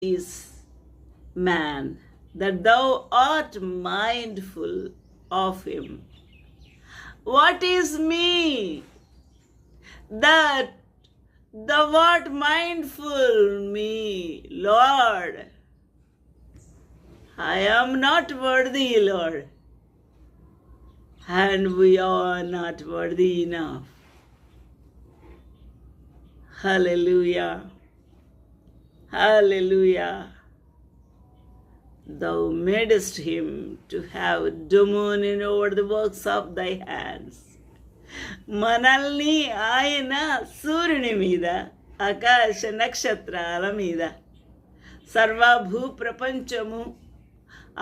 is man that thou art mindful of him? What is me that thou art mindful me, Lord? I am not worthy, Lord, and we are not worthy enough. Hallelujah. Hallelujah. Thou madest him to have dominion over the works of thy hands. మనల్ని ఆయన సూర్యుని మీద ఆకాశ నక్షత్రాల మీద సర్వభూ ప్రపంచము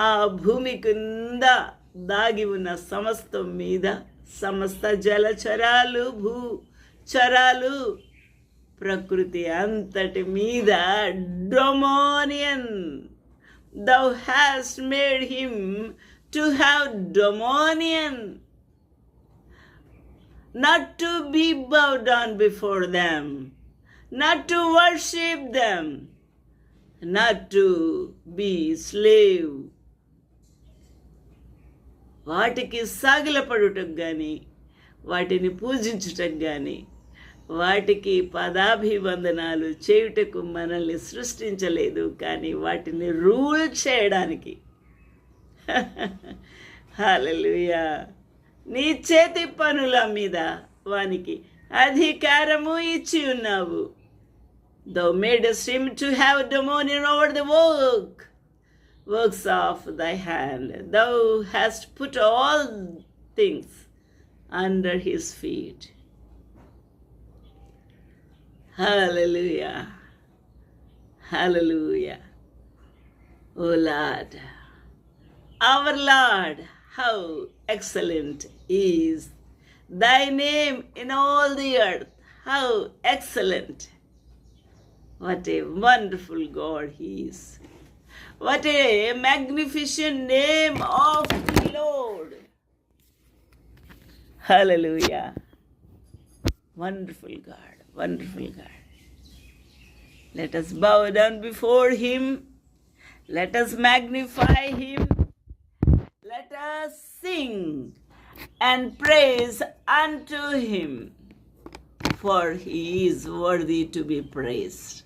ఆ భూమి కింద దాగి ఉన్న సమస్తం మీద సమస్త జలచరాలు భూ చరాలు ప్రకృతి అంతటి మీద dominion. Thou has made him to have dominion not to be bow down before them not to worship them not to be slave వాటికి సాగిలపడటం కానీ వాటిని పూజించటం కానీ వాటికి పదాభివందనాలు చేయుటకు మనల్ని సృష్టించలేదు కానీ వాటిని రూల్ చేయడానికి. హాలలుయా నీ చేతి పనుల మీద వానికి అధికారము ఇచ్చి ఉన్నావు. Though made swim to have dominion over the work works of thy hand thou hast put all things under his feet Hallelujah. Hallelujah. O Lord, our Lord, how excellent is thy name in all the earth. How excellent. What a wonderful God he is. What a magnificent name of the Lord. Hallelujah. Wonderful God, wonderful God. Let us bow down before Him. Let us magnify Him. Let us sing and praise unto Him, for He is worthy to be praised.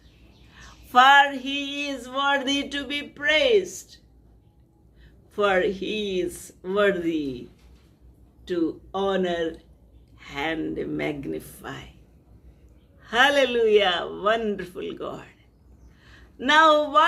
For He is worthy to be praised. For He is worthy to honor and magnify. Hallelujah, wonderful God. Now, what